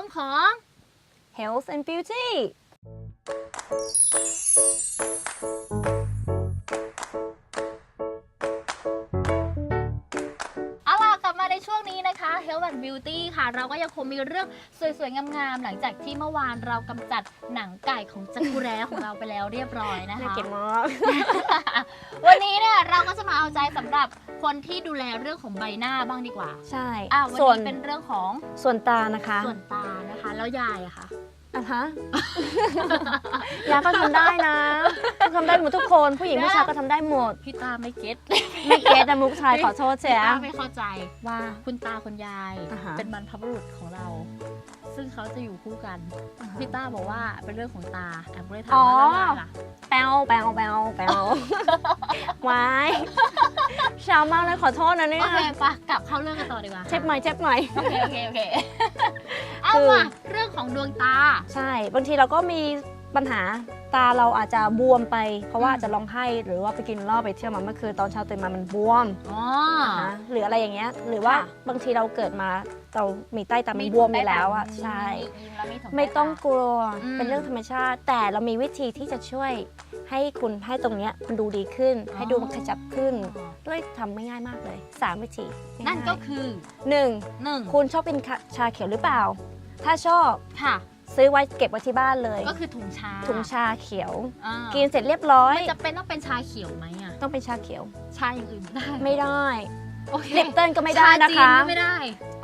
วงของ Health and Beauty ช่วงนี้นะคะ Health and Beauty ค่ะ เราก็ยังคงมีเรื่องสวยๆ งามๆ หลังจากที่เมื่อวานเรากำจัดหนังไก่ของจักรุแร้ของเราไปแล้วเรียบร้อยนะน่าคะ เก็บมากวันนี้เนี่ยเราก็จะมาเอาใจสำหรับคนที่ดูแลเรื่องของใบหน้าบ้างดีกว่าใช่อะวันส่วนนี้เป็นเรื่องของส่วนตานะคะ ส่วนตานะคะ แล้วยายอะค่ะ อะฮะ ยาก็ทำได้นะทำได้หมดทุกคนผู้หญิงได้ผู้ชายก็ทำได้หมด พี่ตาไม่เก็ตไม่เก็ตนะมุกชายขอโทษเสีพี่ยตาไม่เข้าใจว่า คุณตาคุณยาย อ่าฮะ เป็นบรรพบุรุษของเรา ซึ่งเขาจะอยู่คู่กันอ่าฮะพี่ต้าบอกว่าเป็นเรื่องของตาแอบก็เลยถามอ๋อว่าแล้วยายล่ะแปวแปวแปวแปววายเช้ามากเลยขอโทษนะเนี่โอยเคปะกลับเข้าเรื่องกันต่อดีกว่าเช็คใหม่เช็คใหม่ โอเคโอเคโอเคเอาคือ มาเรื่อง ของดวงตา ใช่ บางทีเราก็มีปัญหาตาเราอาจจะบวมไป เพราะว่าอืมอาจจะร้องไห้หรือว่าไปกินเหล้าไปเที่ยวมาเมื่อคืนตอนเช้าตื่นมามันบวมอ๋อ นะหรืออะไรอย่างเงี้ยหรือว่าค่ะ บางทีเราเกิดมาเรามีใต้ตามันบวมอยู่แล้วอะใช่มีแล้วมีถุงไม่ต้องใต้กลัวอืมเป็นเรื่องธรรมชาติ แต่เรามีวิธีที่จะช่วยให้คุณให้ตรงเนี้ยมันดูดีขึ้น ให้ดูมันขจับขึ้นอ๋อด้วยทำไม่ง่ายมากเลยสามวิธีนั่นก็ง่ายคือๆหนึ่งหนึ่งคุณชอบกินชาเขียวหรือเปล่า ถ้าชอบค่ะ ซื้อไว้เก็บไว้ที่บ้านเลย ก็คือถุงชาถุงชาเขียว อ่ากินเสร็จเรียบร้อยจะเป็นต้องเป็นชาเขียวไหมอะต้องเป็นชาเขียว ชาอย่างอื่นไม่ได้ไม่ได้โอเคลิปเติลก็ไม่ได้นะชาจีคะก็ไม่ได้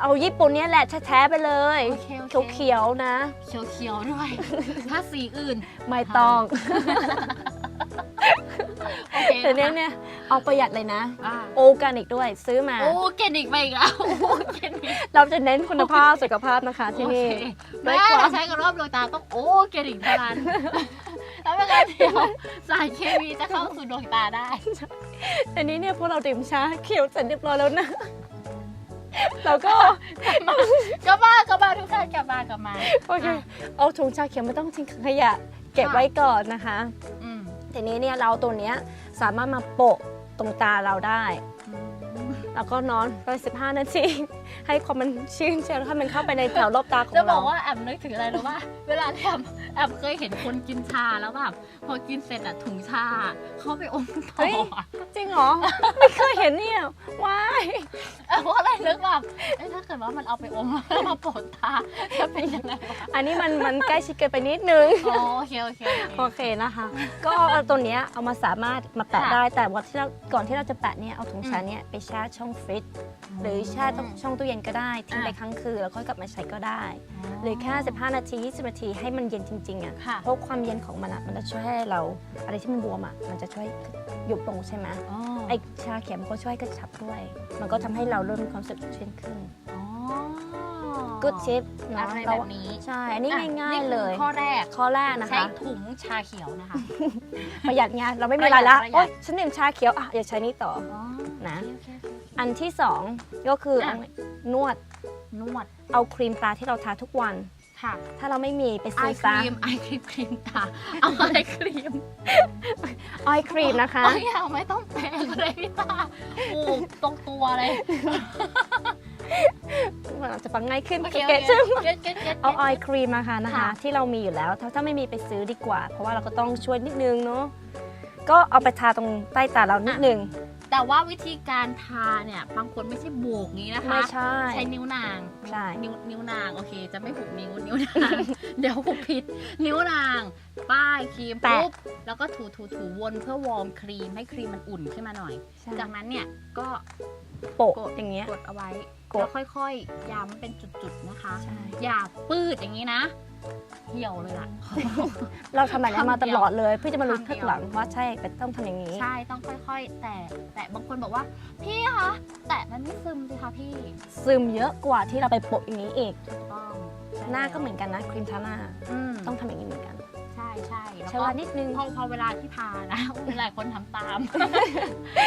เอาญี่ปุ่นเนี่ยแหละแท้ๆไปเลยโอเคโอเค เขียวๆนะ เขียวเขียวๆด้วย ถ้าสีอื่น ไม่ต้อง โอเคแต่เนี้ยเนี่ยเอาประหยัดเลยนะ อ่าโอร์แกนิกด้วยซื้อมา โอ้เกนิกไปอีกแล้วโอ้เกนิกเราจะเน้นคุณภาพสุขภาพนะคะที่นี่ โอเคด้แม่วยความ ใช้กับรอบดวงตาต้องโอ้เกนิกเท่านั้นแล้วเวลาเดียวสารเคมีจะเข้าสู่ดวงตาได้ อันนี้เนี่ยพวกเราดื่มชาเขียวเสร็จเรียบร้อยแล้วนะเราก็กลับมากลับมาทุกท่านกลับมากลับมา โอเคเอาถุงชาเขียวไม่ต้องทิ้งขยะ เก็บไว้ก่อนนะคะ อืม ทีนี้เนี่ยเราตัวเนี้ยสามารถมาโปะตรงตาเราได้ แล้วก็นอนไป15 นาที ให้ความมันชื่นเชียวให้มันเข้าไปในแถวรอบตาของจะบเราอกว่าแอบนึกถึงอะไรรู้ป่ะ เวลาที่แอบแอบเคยเห็นคนกินชาแล้วแบบพอกินเสร็จอะถุงชาเขาไปอมต่เฮ้ยออะจริงเหรอ ไม่เคยเห็นเนี่ยว้ายเออเพราะอะไรนึกแบบเอ้ยถ้าเกิดว่ามันเอาไปอมแล้วมาโปะตาจะเป็นยังไงวะอันนี้มันมันใกล้ชิดเกินไปนิดนึง อ๋อโอเคโอเคโอโอเค เคนะคะ ก็เอาตัวเนี้ยเอามาสามารถมาแปะค่ะได้แต่ว่าที่เราก่อนที่เราจะแปะเนี่ยเอาถุงชาเนี่ยไปแช่ช่องฟรีซหรือแช่ต้องช่องตู้เย็นก็ได้ทิ้งไปอะครั้งคืนแล้วค่อยกลับมาใช้ก็ได้ หรือแค่15 นาที 20 นาทีให้มันเย็นจริงๆอะค่ะเพราะความเย็นของมันอะมันจะช่วยให้เราอะไรที่มันบวมอะมันจะช่วยยุบลงใช่ไหมอ๋อไอชาเขียวมันก็ช่วยกระชับด้วย มันก็ทำให้เราเริ่มมีความสุขชื่นขึ้น อ๋อ good tip นะอะไรเราแบบนี้ใช่อันนี้อะง่ายนี่ๆคือเลยข้อแรกข้อแรกนะใช้คะ ถุงชาเขียวนะคะ ประหยัดไงเราไม่มีประหยัอะไรดละประหยัด โอ๊ยฉันดื่มชาเขียวอะอยากใช้นี่ต่ออ๋อนะ โอเคโอเคโอเค อันที่สองก็คืออะ นวดนวดเอาครีมตาที่เราทาทุกวัน ค่ะถ้าเราไม่มีไปไอซื้อคซะรีมไอครีมครีมตาเอาอะไรครีมออยครีมนะคะโอ้ยเอาไม่ต้องแปลงเลยพี่ตาโอ้ตรงตัวเลย มันอาจจะฟังง่ายขึ้นโอเคเก็ตโอใช่ไหมเคเก็ตเก็ตเก็ต เอาออยครีมมาค่ะนะคะ ค่ะ ที่เรามีอยู่แล้วถ้าถ้าไม่มีไปซื้อดีกว่า เพราะว่าเราก็ต้องช่วยนิดนึงเนาะก็เอาไปทาตรงใต้ตาเรานิดนึงแต่ว่าวิธีการทาเนี่ยบางคนไม่ใช่โบกนี้นะคะ ไม่ใช่ ใช้นิ้วนางใช่ นิ้วนิ้วนางโอเค จะไม่ผูกนิ้วนิ้วนาง เดี๋ยวผูกผิด นิ้วนาง ป้ายครีมแปะปุ๊บแล้วก็ถูถูถูวนเพื่อวอร์มครีมให้ครีมมันอุ่นขึ้นมาหน่อย ใช่จากนั้นเนี่ยก็ โปะกดอย่างเงี้ย กดเอาไว้กด แล้วค่อยๆ ย้ำเป็นจุดๆนะคะ ใช่ อย่าปืดอย่างนี้นะ เหี่ยวเลยล่ะ เราทำแบบนี้มาตลอดเลยเพื่อจะมารู้คำเดีทึยวกหลังว่าใช่เป็นต้องทำอย่างนี้ ใช่ต้องค่อยๆ แต่แต่บางคนบอกว่า พี่คะแต่มันไม่ซึมสิคะพี่ซึมเยอะกว่าที่เราไปโปะอย่างนี้อีก ถูกต้องใช่หน้าก็เหมือนกันนะครีมทาหน้า อืม ต้องทำอย่างนี้เหมือนกัน ใช่ใช่แล้วใช้ก็เวลานิดนึง พอพอเวลาที่ทานะหลายคนทำตาม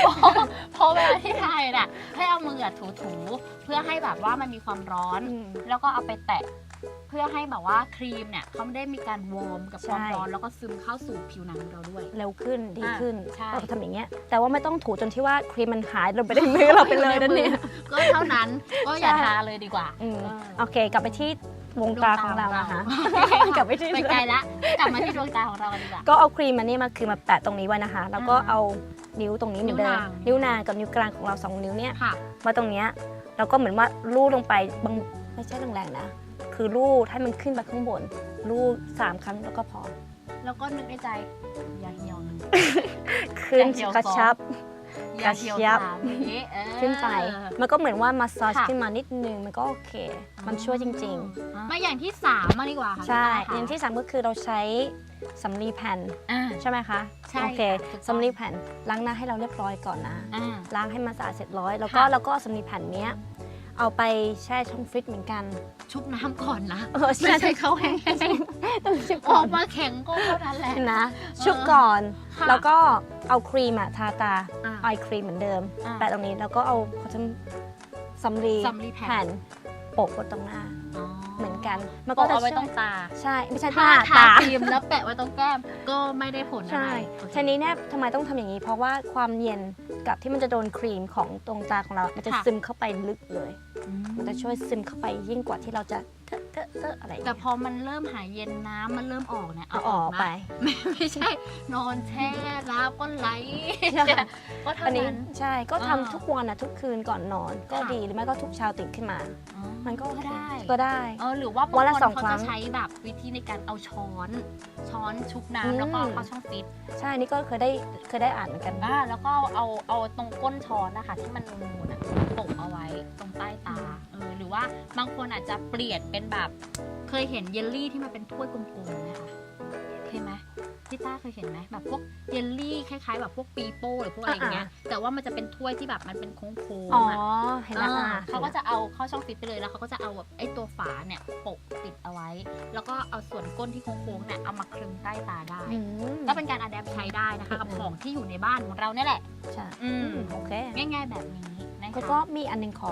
พอพอเวลาที่ทาน่ะ ให้เอามืออะถูๆเพื่อให้แบบว่ามันมีความร้อนอืมแล้วก็เอาไปแตะเพื่อให้แบบว่าครีมเนี่ยเขาไม่ได้มีการวอร์มกับความใช่ร้อนแล้วก็ซึมเข้าสู่ผิวหนังเราด้วย เร็วขึ้นดีขึ้นใช่เราทำอย่างเงี้ยแต่ว่าไม่ต้องถูจนที่ว่าครีมมันหายลงไปในมือเราไปเลยนั่นเนี่ยก็เท่านั้นก็อย่าใช่ทาเลยดีกว่าอืมเออโอเค กลับไปที่ วงตาของเรานะคะกลับไปที่ไปไกลละกลับมาที่ดวงตาของเรากันดีกว่า ก็เอาครีมมันนี่มาคือมาแปะตรงนี้ไว้นะคะ แล้วก็อ่าเอานิ้วตรงนี้เหมือนเดิม นิ้นิ้ววนางนางกับนิ้วกลางของเราสองนิ้วเนี่ยค่ะมาตรงเนี้ยแล้วก็เหมือนว่าลูดลงไปบางไม่ใช่แรงๆนะ คือลูดให้มันขึ้นไปข้างบน ลูดสามครั้งแล้วก็พอ แล้วก็นึกในใจอย่าเหี่ยวนะขึ้นอย่าเหี่ยวกระชับอย่าเหี่ยว กระชับสามอย่างนี้เออ ขึ้นไป มันก็เหมือนว่ามาสซาจค่ะ ขึ้นมานิดนึง มันก็โอเค มันช่วยจริง มาอย่างที่สามมาดีกว่าค่ะๆ ใช่พี่ต้อย่างค่ะที่สามก็คือเราใช้สำลีแผ่นอ่า ใช่ไหมคะ ใช่โอเคค่ะถูกต้อง สำลีแผ่นล้างหน้าให้เราเรียบร้อยก่อนนะ อ่า ล้างให้มันสะอาดเสร็จร้อย แล้วก็ค่ะ แล้วก็สำลีแผ่นเนี้ยเอาไปแช่ช่องฟรีซเหมือนกัน ชุบน้ำก่อนนะเออไม่ใช่เขาแห้งต้องชุบๆอก่ออกนมาแข็งก็เท่านั้นแหละ นะ ชุบก่อน ค่ะ แล้วก็เอาครีมอะทาตาอ่า ไอครีมเหมือนเดิม อ่า แปะตรงนี้แล้วก็เอาเขาจะสำลีสำลีแผ่นแผ่นโปะบนตรงหน้าอ๋อเหมือนกัน มันโปะก็จะเอาไว้ช่วยตรงตา ใช่ไม่ใช่หถ้าน้าทาตา ครีมแล้วแปะไว้ตรงแก้มก็ไม่ได้ผลอะไรใช่โอเค ทีนี้เนี่ยทำไมต้องทำอย่างนี้ เพราะว่าความเย็นกับที่มันจะโดนครีมของตรงตาของเรา มันจะค่ะ ซึมเข้าไปลึกเลย อืมันจะช่วยซึมเข้าไปยิ่งกว่าที่เราจะเต อะเตอะเตอะอะไรอย่างแต่เงี้ยพอมันเริ่มหายเย็นน้ำมันเริ่มออกเนี่ยเอาออกไป นะไม่ไม่ใช่ นอนแช่แล้วก็ไหลใช่ก็เท่าอันนี้นั้น ใช่ก็ทำอ่าทุกวันนะทุกคืนก่อนนอนก็ค่ะ ดีหรือไม่ก็ทุกเช้าตื่นขึ้นมา อ๋อมันก็โอก็เคได้ก็ได้ เออหรือว่าบางวันละคนสองเขาครั้จะงใช้แบบวิธีในการเอาช้อน ช้อนชุบอืม น้ำแล้วก็เอาเข้าช่องฟิตใช่นี่ก็เคยได้เคยได้อ่านเหมือนกัน อ่าแล้วก็เอาเอาตรงก้นช้อนนะคะที่มันนูนๆอะโปะเอาไว้ตรงใต้ตาเออหรือว่าบางคนอาจจะเปลี่ยนเป็นแบบเคยเห็นเยลลี่ที่มันเป็นถ้วยกลมๆไหมคะเคยไหมพี่ต้าเคยเห็นไหมแบบพวกเยลลี่คล้ายๆแบบพวกปีโป้หรือพวกอะไรอย่างเงี้ยแต่ว่ามันจะเป็นถ้วยที่แบบมันเป็นโค้งๆอ๋ออะเห็นแล้วอ่าอะเขาก็จะเอาเข้าช่องฟิตไปเลยแล้วเขาก็จะเอาแบบไอ้ตัวฝาเนี่ยโปะติดเอาไว้ แล้วก็เอาส่วนก้นที่โค้งๆเนี่ยเอามาคลึงใต้ตาได้อืมก็เป็นการอัดแอปใช้ได้นะคะกับอืมของที่อยู่ในบ้านของเราเนี่ยแหละใช่อืมโอเคง่ายๆแบบนี้นะคะ แล้วก็มีอันหนึงขอ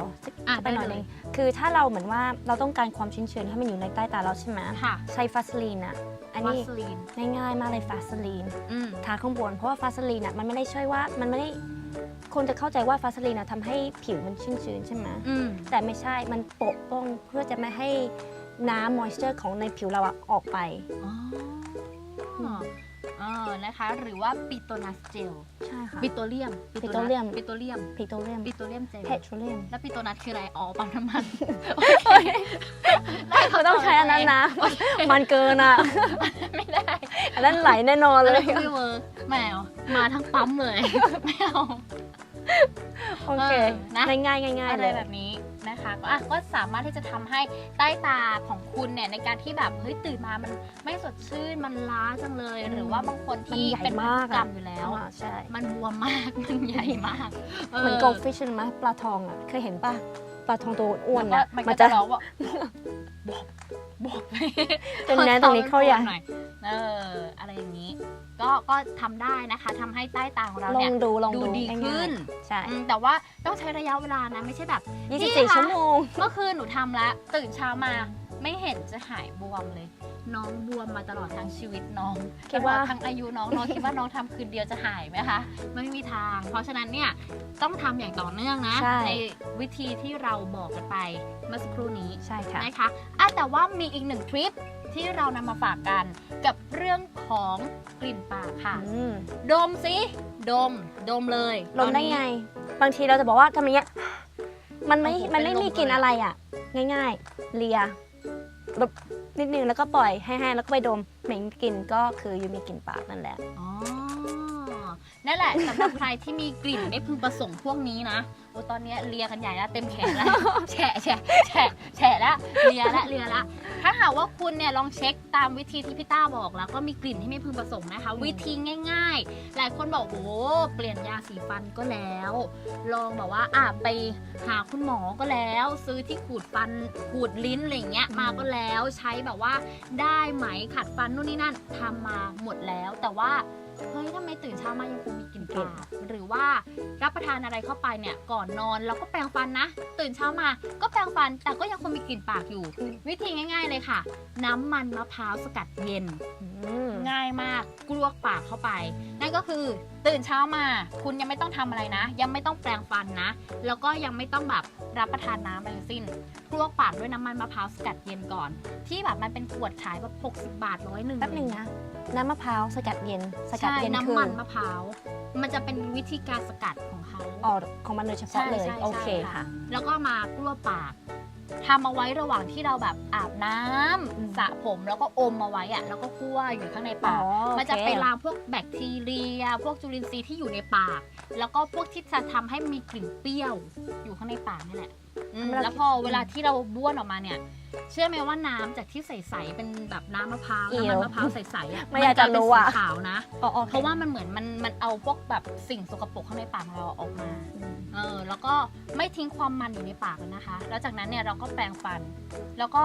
อะไปหน่อยได้หเลนึยงคือถ้าเราเหมือนว่าเราต้องการความชื้นชื้นๆให้มันอยู่ในใต้ตาเราใช่ไหมค่ะใช้ฟาสลีนอะอันวันี้สลีนง่ายๆมากเลยฟาสลีน อืม ทาข้างบนเพราะว่าฟาสลีนอะมันไม่ได้ช่วยว่ามันไม่ได้คนจะเข้าใจว่าฟาสลีนอะทำให้ผิวมันชื้นชื้นๆใช่ไหมอืม แต่ไม่ใช่มันโปะป้องเพื่อจะไม่ให้น้ำมอยเจอร์ของในผิวเราอะออกไป อ๋อเออนะคะ หรือว่าปิโตนัสเจล ใช่ค่ะ ปิโตรเลียมปิโตรเลียมปิโตรเลียมพิโตเรียมปิโตรเลียมเจล เพโทรเลียม แล้วปิโตนัสคืออะไร อ๋อปั๊มน้ำมันเขาต้องใช้อันนั้นนะ มันเกินอะ ไม่ได้อันนั้นไหลแน่นอนอะเลไรยก็ไม่เวิร์กแมวมาทั้งปั๊มเลย ไม่เอา โอเคเออนะ ง่ายๆง่ายๆอะไรเลย แบบนี้ นะคะ ก็อะก็สามารถที่จะทำให้ใต้ตาของคุณเนี่ยในการที่แบบเฮ้ยตื่นมามันไม่สดชื่นมันล้าจังเลยอืมหรือว่าบางคนที่มันใหญ่เป็นพันมากธุกรรอะมอยู่แล้วอ่าใช่มันบวมมากมันใหญ่มากเหมือน goldfish ใช่ไหมปลาทองอะเคยเห็นป่ะปลาทองตัวอ้วนแล้วอะก็มันมัก็นจะจะร้องว่าบวกบวกตรงนี้ตรงนี้เข้าใหญ่หน่อยเอออะไรอย่างนี้ ก็ก็ทำได้นะคะทำให้ใต้ตาของเราลอเนี่ยงดูลองดูดูดีง่ายๆขึ้นใช่อืมแต่ว่าต้องใช้ระยะเวลานะไม่ใช่แบบพี่24คะชั่วโมง เมื่อคืนหนูทำแล้วตื่นเช้ามา ไม่เห็นจะหายบวมเลย น้องบวมมาตลอดทั้งชีวิตน้องคิตดลอว่าดทั้งอายุน้องน้องคิดว่าน้องทำคืนเดียวจะหายไหมคะไม่มีทาง เพราะฉะนั้นเนี่ยต้องทำอย่างต่อเนื่องนะใช่วิธีที่เราบอกกันไปเมื่อสักครู่นี้ใช่ค่ะนะคะอะแต่ว่ามีอีกหนึ่งทริปที่เรานำมาฝากกันกับเรื่องของกลิ่นปากค่ะอืมดมสิดม ดมเลยลมได้ตอนนี้ไง บางทีเราจะบอกว่าทำอย่างเงี้ยมันไม่โอ้โหมันไม่เป็นลมมีกลิ่นเลยอะอะไรอะ ง่าย ๆ เลียแบบ นิดนึงแล้วก็ปล่อยให้แห้งแล้วก็ไปดมเหม็นกลิ่นก็คืออยู่มีกลิ่นปากนั่นแหละ อ๋อ นั่นแหละสำหรับใครที่มีกลิ่นไม่พึงประสงค์พวกนี้นะ อ้ตอนนี้เลียกันใหญ่แล้วเต็มแขนแล้วแฉะแฉะแฉะแฉะแล้วเลียละเลียละถ้าหากว่าคุณเนี่ยลองเช็คตามวิธีที่พี่ต้าบอกแล้ว ก็มีกลิ่นที่ไม่พึงประสงค์นะคะ วิธีง่าย ๆ หลายคนบอกโอ้เปลี่ยนยาสีฟันก็แล้ว ลองแบบว่าอะไปหาคุณหมอก็แล้ว ซื้อที่ขูดฟันขูดลิ้นอะไรเงี้ยมาก็แล้วใช้แบบว่าได้ไหมขัดฟันนู่นนี่นั่นทำมาหมดแล้ว แต่ว่า เฮ้ยทำไมตื่นเช้ามายังคงมีกลิ่น ปากหรือว่ารับประทานอะไรเข้าไปเนี่ยก่อนนอนเราก็แปรงฟันนะ ตื่นเช้ามาก็แปรงฟันแต่ก็ยังคงมีกลิ่นปากอยู่ วิธีง่าย ๆเลยค่ะ น้ำมันมะพร้าวสกัดเย็นอืมง่ายมากกลวกปากเข้าไป นั่นก็คือตื่นเช้ามา คุณยังไม่ต้องทำอะไรนะ ยังไม่ต้องแปรงฟันนะ แล้วก็ยังไม่ต้องแบบรับประทานน้ำอะไรทั้งสิ้นกลวกปากด้วยน้ำมันมะพร้าวสกัดเย็นก่อน ที่แบบมันเป็นขวดขายแบบ60 บาทร้อยหนึ่งแป๊บหนึงนะ น้ำมะพร้าวสกัดเย็น สกัดใช่เย็นคือน้ำมันมะพร้าว มันจะเป็นวิธีการสกัดของเขาอ๋อของมันโดยเฉพาะเลยใช่ใช่โอเคใช่ค่ะ แล้วก็มากลัวปากทำเอาไว้ระหว่างที่เราแบบอาบน้ำอืมสระผมแล้วก็อมเอาไว้อะแล้วก็กลัวอยู่ข้างในปาก อ๋อมันจะโอเคไปล้างพวกแบคทีเรีย พวกจุลินทรีย์ที่อยู่ในปาก แล้วก็พวกที่จะทำให้มีกลิ่นเปรี้ยว อยู่ข้างในปากนี่แหละ อืมเวลาแล้วพอเวลาที่เราบ้วนออกมาเนี่ย เชื่อไหมว่าน้ำจากที่ใสๆเป็นแบบน้ำมะพร้าวอิ๋วน้ำมันมะพร้าวใสๆอะไม่อยากจะรู้อะ มันกลายเป็นสีขาวนะ อ๋อโอคเพราะว่ามันเหมือนมันมันเอาพวกแบบสิ่งสกปรกข้างในปากเราออกมา เออแล้วก็ไม่ทิ้งความมันอยู่ในปากเลยนะคะ แล้วจากนั้นเนี่ยเราก็แปรงฟัน แล้วก็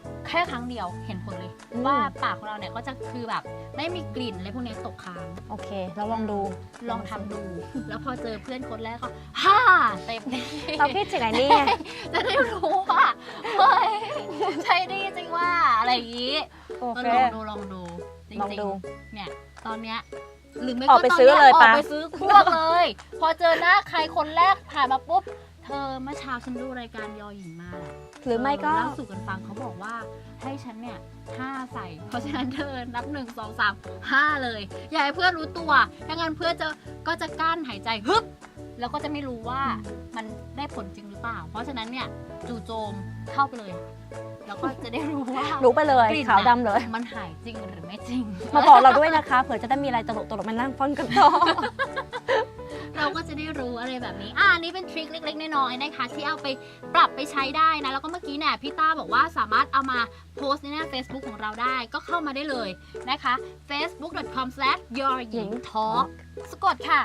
แค่ครั้งเดียวเห็นผลเลย อืม ว่าปากของเราเนี่ยก็จะคือแบบไม่มีกลิ่นอะไรพวกนี้ตกค้างโอเค เราลองดู ลองทำดู แล้วพอเจอเพื่อนคนแรกก็ฮ่าเต็มที่เราคิดถึงไอ้นี่ไงจะได้รู้ว่าเฮ้ยใช่ดีจริงว่าอะไรอย่างนี้โอก็เค ลองดูลองดูจริลองงดูๆเนี่ยตอนเนี้ยหรือไม่ออกก็ไปตอนซื้อเนี้ยเลยออกปะ ไปซื้อพวกเลย พอเจอหน้าใครคนแรกผ่านมาปุ๊บ เธอเมื่อเช้าฉันดูรายการยอหญิงมาห รือไม่ก็เล่าสู่กันฟังเขาบอกว่าให้ฉันเนี่ยห้าใส่ เพราะฉะนั้นเธอนับหนึ่งสองสามห้าเลยอย่าให้เพื่อนรู้ตัวถ้างั้นเพื่อนจะก็จะกั้นหายใจฮึบแล้วก็จะไม่รู้ว่ามันได้ผลจริงหรือเปล่า เพราะฉะนั้นเนี่ยจู่โจมเข้าไปเลย แล้วก็จะได้รู้ว่ารู้ไปเลยกลิ่นขาวน่ะดำเลย มันหายจริงหรือไม่จริง มาบอกเราด้วยนะคะ เผื่อจะได้มีอะไรตลกตลกๆมานั่งฟ้อนกันต่อ เราก็จะได้รู้อะไรแบบนี้ อ่านี่เป็นทริคเล็กๆน้อยๆนะคะที่เอาไปปรับไปใช้ได้นะ แล้วก็เมื่อกี้เนี่ยพี่ต้าบอกว่าสามารถเอามาโพสต์ในหน้า Facebook ของเราได้ก็เข้ามาได้เลยนะคะ facebook.com/your หญิง talk สะกดค่ะ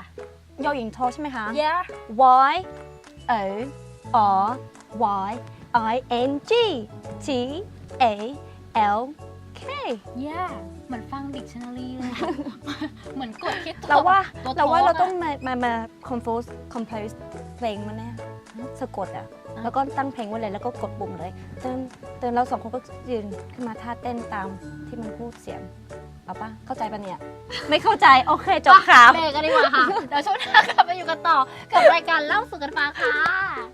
ยอหญิงโทรใช่ไหมคะ yeah Y O R Y I N G T A L K yeah เหมือนฟังดิกชันนารีเลยอะเหมือนกดคิดเราว่าตัวเราว่าโทเราษะต้องมามามา compose compose เพลงมันแน่สะกดอะอะแล้วก็ตั้งเพลงไว้เลยแล้วก็กดปุ่มเลยเตือนเตือนเราสองคนก็ยืนขึ้นมาท่าเต้นตามที่มันพูดเสียงเอาปะเข้าใจปะเนี่ย ไม่เข้าใจโอเคจบข่าว เบรกกันดีกว่าค่ะ เดี๋ยวช่วงหน้ากลับมาอยู่กันต่อกับรายการเล่าสู่กันฟังค่ะ